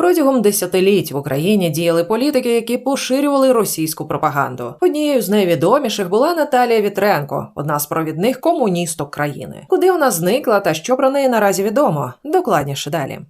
Протягом десятиліть в Україні діяли політики, які поширювали російську пропаганду. Однією з найвідоміших була Наталія Вітренко, одна з провідних комуністок країни. Куди вона зникла та що про неї наразі відомо? Докладніше далі.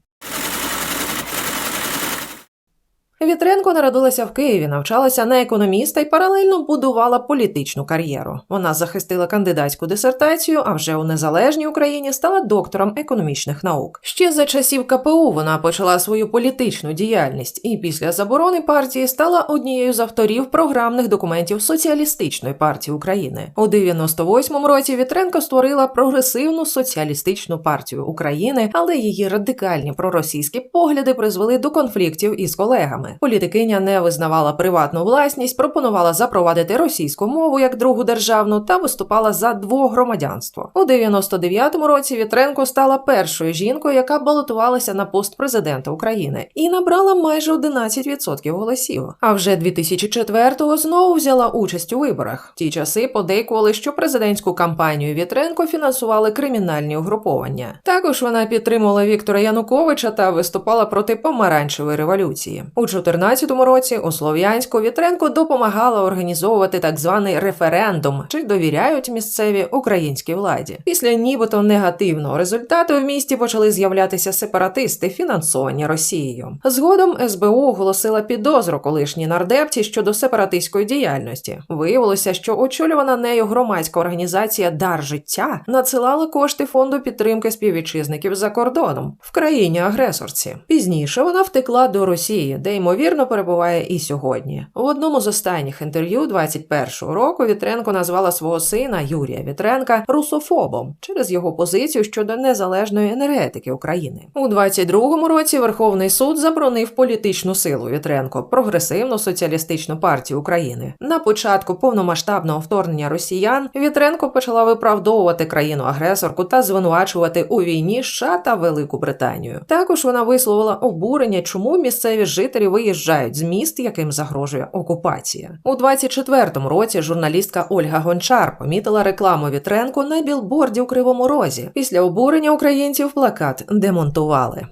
Вітренко народилася в Києві, навчалася на економіста і паралельно будувала політичну кар'єру. Вона захистила кандидатську дисертацію, а вже у незалежній Україні стала доктором економічних наук. Ще за часів КПУ вона почала свою політичну діяльність і після заборони партії стала однією з авторів програмних документів Соціалістичної партії України. У 98-му році Вітренко створила прогресивну соціалістичну партію України, але її радикальні проросійські погляди призвели до конфліктів із колегами. Політикиня не визнавала приватну власність, пропонувала запровадити російську мову як другу державну та виступала за двогромадянство. У 99-му році Вітренко стала першою жінкою, яка балотувалася на пост президента України і набрала майже 11% голосів. А вже 2004-го знову взяла участь у виборах. В ті часи подейкували, що президентську кампанію Вітренко фінансували кримінальні угруповання. Також вона підтримувала Віктора Януковича та виступала проти помаранчевої революції. У 2014 році у Слов'янську Вітренко допомагала організовувати так званий референдум, чи довіряють місцеві українській владі. Після нібито негативного результату в місті почали з'являтися сепаратисти, фінансовані Росією. Згодом СБУ оголосила підозру колишній нардепці щодо сепаратистської діяльності. Виявилося, що очолювана нею громадська організація Дар життя надсилала кошти фонду підтримки співвітчизників за кордоном в країні агресорці. Пізніше вона втекла до Росії, де ймовірно перебуває і сьогодні. В одному з останніх інтерв'ю 21-го року Вітренко назвала свого сина Юрія Вітренка русофобом через його позицію щодо незалежної енергетики України. У 22-му році Верховний суд заборонив політичну силу Вітренко прогресивну соціалістичну партію України. На початку повномасштабного вторгнення росіян Вітренко почала виправдовувати країну-агресорку та звинувачувати у війні США та Велику Британію. Також вона висловила обурення, чому місцеві жителі виїжджають з міст, яким загрожує окупація. У 24-му році журналістка Ольга Гончар помітила рекламу вітренку на білборді у Кривому Розі. Після обурення українців плакат демонтували.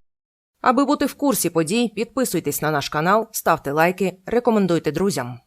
Аби бути в курсі подій, підписуйтесь на наш канал, ставте лайки, рекомендуйте друзям.